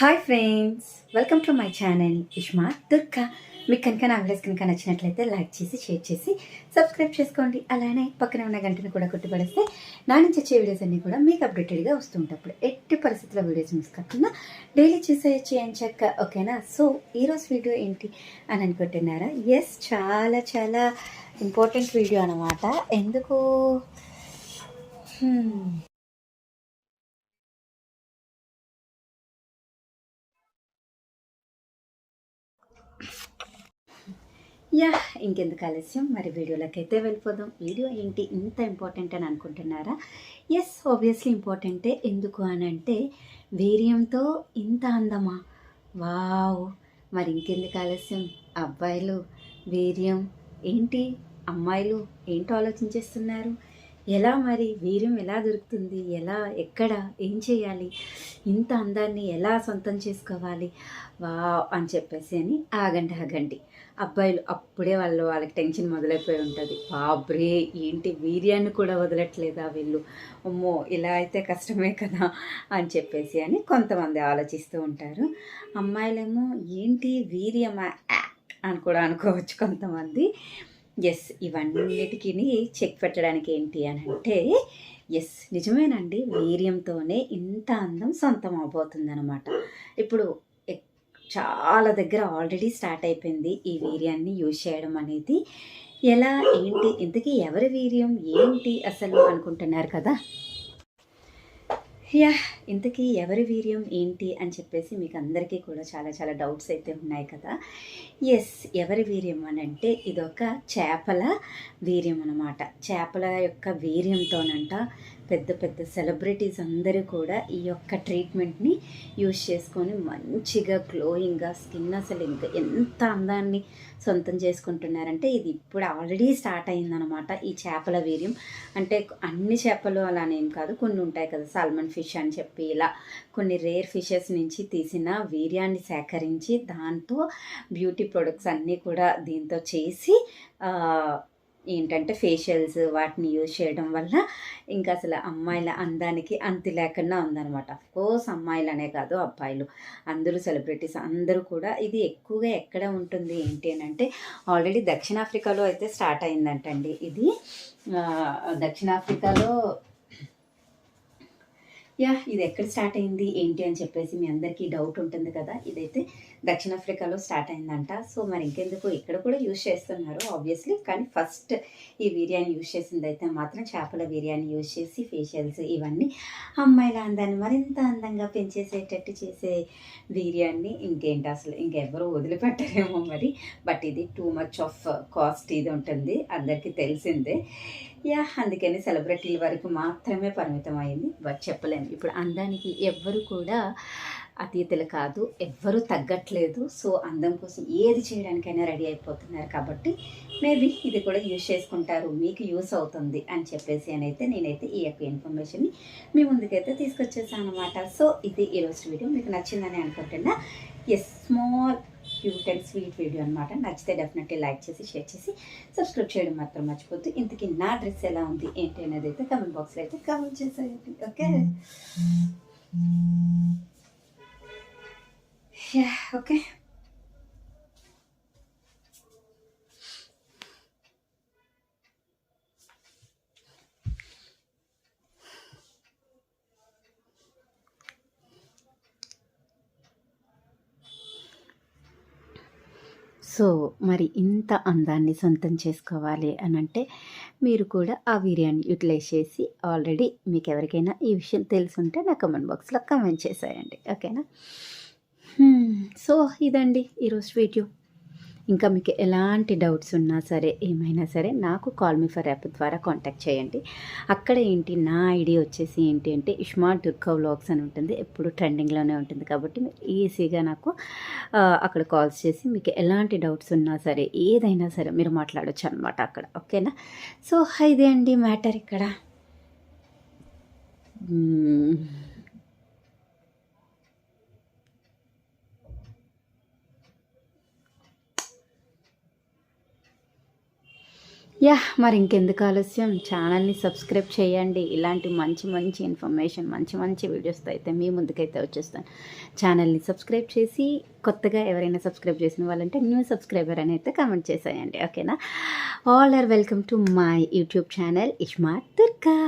Hi friends welcome to my channel iSmart Durga మీకు కనుక నా వీడియోస్ కనుక నచ్చినట్లయితే లైక్ చేసి షేర్ చేసి సబ్స్క్రైబ్ చేసుకోండి. అలానే పక్కన ఉన్న గంటను కూడా కొట్టుబడిస్తే నా నుంచి వచ్చే వీడియోస్ అన్నీ కూడా మీకు అప్డేటెడ్గా వస్తుంటప్పుడు ఎట్టి పరిస్థితుల్లో వీడియోస్ మిస్ కాకుండా డైలీ చూసేయచ్చు అని చెక్క ఓకేనా సో ఈరోజు వీడియో ఏంటి అని అనుకుంటున్నారా? ఎస్ చాలా చాలా ఇంపార్టెంట్ వీడియో అనమాట ఎందుకు? Hmm. యా ఇంకెందుకు ఆలస్యం? మరి వీడియోలోకి అయితే వెళ్ళిపోదాం. వీడియో ఏంటి? ఇంత ఇంపార్టెంట్ అని అనుకుంటున్నారా? ఎస్ ఆబ్వియస్లీ ఇంపార్టెంటే. ఎందుకు అని అంటే వీర్యంతో ఇంత అందమా? వావ్ మరి ఇంకెందుకు ఆలస్యం? అబ్బాయిలు వీర్యం ఏంటి? అమ్మాయిలు ఏంటో ఆలోచించేస్తున్నారు ఎలా మరి? వీర్యం ఎలా దొరుకుతుంది? ఎలా ఎక్కడ ఏం చేయాలి? ఇంత అందాన్ని ఎలా సొంతం చేసుకోవాలి? వా అని చెప్పేసి అని ఆగండి ఆగండి. అబ్బాయిలు అప్పుడే వాళ్ళు వాళ్ళకి టెన్షన్ మొదలైపోయి ఉంటుంది. బాబ్రే ఏంటి వీర్యాన్ని కూడా వదలట్లేదా వీళ్ళు? అమ్మో ఇలా అయితే కష్టమే కదా అని చెప్పేసి అని కొంతమంది ఆలోచిస్తూ ఉంటారు. అమ్మాయిలేమో ఏంటి వీర్యమా? అని కూడా అనుకోవచ్చు కొంతమంది. ఎస్ ఇవన్నిటికీ చెక్ పెట్టడానికి ఏంటి అని అంటే ఎస్ నిజమేనండి. వీర్యంతోనే ఇంత అందం సొంతం అవబోతుంది అనమాట ఇప్పుడు చాలా దగ్గర ఆల్రెడీ స్టార్ట్ అయిపోయింది ఈ వీర్యాన్ని యూజ్ చేయడం అనేది. ఎలా ఏంటి ఇంతకీ ఎవరి వీర్యం ఏంటి అసలు అనుకుంటున్నారు కదా? యా ఇంతకీ ఎవరి వీర్యం ఏంటి అని చెప్పేసి మీకు అందరికీ కూడా చాలా చాలా డౌట్స్ అయితే ఉన్నాయి కదా. ఎస్ ఎవరి వీర్యం అని అంటే ఇదొక చేపల వీర్యం అనమాట చేపల యొక్క వీర్యంతోనంట పెద్ద పెద్ద సెలబ్రిటీస్ అందరూ కూడా ఈ యొక్క ట్రీట్మెంట్ని యూజ్ చేసుకొని మంచిగా గ్లోయింగ్గా స్కిన్ అసలు ఇంకా ఎంత అందాన్ని సొంతం చేసుకుంటున్నారంటే ఇది ఇప్పుడు ఆల్రెడీ స్టార్ట్ అయిందనమాట ఈ చేపల వీర్యం. అంటే అన్ని చేపలు అలానేం కాదు కొన్ని ఉంటాయి కదా సాల్మన్ ఫిష్ అని చెప్పి. ఇలా కొన్ని రేర్ ఫిషెస్ నుంచి తీసిన వీర్యాన్ని సేకరించి దాంతో బ్యూటీ ప్రొడక్ట్స్ అన్నీ కూడా దీంతో చేసి ఏంటంటే ఫేషియల్స్ వాటిని యూజ్ చేయడం వల్ల ఇంకా అసలు అమ్మాయిల అందానికి అంతి లేకుండా ఉందన్నమాట. కోర్స్ అమ్మాయిలనే కాదు అబ్బాయిలు. అందరూ సెలబ్రిటీస్ అందరూ కూడా ఇది ఎక్కువగా ఎక్కడ ఉంటుంది ఏంటి అని అంటే ఆల్రెడీ దక్షిణాఫ్రికాలో అయితే స్టార్ట్ అయిందంటండి. ఇది దక్షిణాఫ్రికాలో యా ఇది ఎక్కడ స్టార్ట్ అయింది ఏంటి అని చెప్పేసి మీ అందరికీ డౌట్ ఉంటుంది కదా. ఇదైతే దక్షిణాఫ్రికాలో స్టార్ట్ అయిందంట. సో మరి ఇంకెందుకు? ఇక్కడ కూడా యూజ్ చేస్తున్నారు ఆబ్వియస్లీ కానీ ఫస్ట్ ఈ బిర్యానీ యూజ్ చేసింది అయితే మాత్రం చేపల బిర్యానీ యూజ్ చేసి ఫేషియల్స్ ఇవన్నీ అమ్మాయిల అందాన్ని మరింత అందంగా పెంచేసేటట్టు చేసే బిర్యానీ. ఇంకేంటి అసలు? ఇంకెవరు వదిలిపెట్టరేమో మరి. బట్ ఇది టూ మచ్ ఆఫ్ కాస్ట్ ఇది ఉంటుంది. అందరికీ తెలిసిందే. యా అందుకని సెలబ్రిటీల వరకు మాత్రమే పరిమితం అయింది. బట్ చెప్పలేము ఇప్పుడు అందానికి ఎవ్వరు కూడా అతీతులు కాదు ఎవ్వరూ తగ్గట్లేదు. సో అందం కోసం ఏది చేయడానికైనా రెడీ అయిపోతున్నారు కాబట్టి మేబీ ఇది కూడా యూజ్ చేసుకుంటారు మీకు యూస్ అవుతుంది అని చెప్పేసి అని అయితే నేనైతే ఈ యొక్క ఇన్ఫర్మేషన్ని మీ ముందుకైతే తీసుకొచ్చేసాను అనమాట సో ఇది ఈరోజు వీడియో. మీకు నచ్చిందని అనుకుంటున్నా. As small cute and sweet video అనమాట నచ్చితే డెఫినెట్లీ లైక్ చేసి షేర్ చేసి సబ్స్క్రైబ్ చేయడం మాత్రం మర్చిపోద్దు ఇంతకీ నా డ్రెస్ ఎలా ఉంది ఏంటి అనేది అయితే కమెంట్ బాక్స్లో అయితే కమెంట్ చేసేయండి. ఓకే? Yeah okay. సో మరి ఇంత అందాన్ని సొంతం చేసుకోవాలి అని అంటే మీరు కూడా ఆ వీర్యాన్ని యూటిలైజ్ చేసి ఆల్రెడీ మీకు ఎవరికైనా ఈ విషయం తెలుసుంటే నా కమెంట్ బాక్స్లో కమెంట్ చేసేయండి. ఓకేనా? సో ఇదండి ఈరోజు వీడియో. ఇంకా మీకు ఎలాంటి డౌట్స్ ఉన్నా సరే ఏమైనా సరే నాకు కాల్ మీ ఫర్ యాప్ ద్వారా కాంటాక్ట్ చేయండి. అక్కడ ఏంటి నా ఐడి వచ్చేసి ఏంటి అంటే ఇష్మా దుర్గా వ్లాగ్స్ అని ఉంటుంది. ఎప్పుడు ట్రెండింగ్లోనే ఉంటుంది కాబట్టి మీరు ఈజీగా నాకు అక్కడ కాల్స్ చేసి మీకు ఎలాంటి డౌట్స్ ఉన్నా సరే ఏదైనా సరే మీరు మాట్లాడొచ్చు అనమాట అక్కడ. ఓకేనా? సో ఇదే అండి మ్యాటర్ ఇక్కడ. యా మరి ఇంకెందుకు ఆలస్యం? ఛానల్ని సబ్స్క్రైబ్ చేయండి. ఇలాంటి మంచి మంచి ఇన్ఫర్మేషన్ మంచి మంచి వీడియోస్తో అయితే మీ ముందుకైతే వచ్చేస్తాను ఛానల్ని సబ్స్క్రైబ్ చేసి కొత్తగా ఎవరైనా సబ్స్క్రైబ్ చేసిన వాళ్ళంటే న్యూ సబ్స్క్రైబర్ అని అయితే కామెంట్ చేసేయండి. ఓకేనా? All are welcome to my YouTube channel iSmart Durga.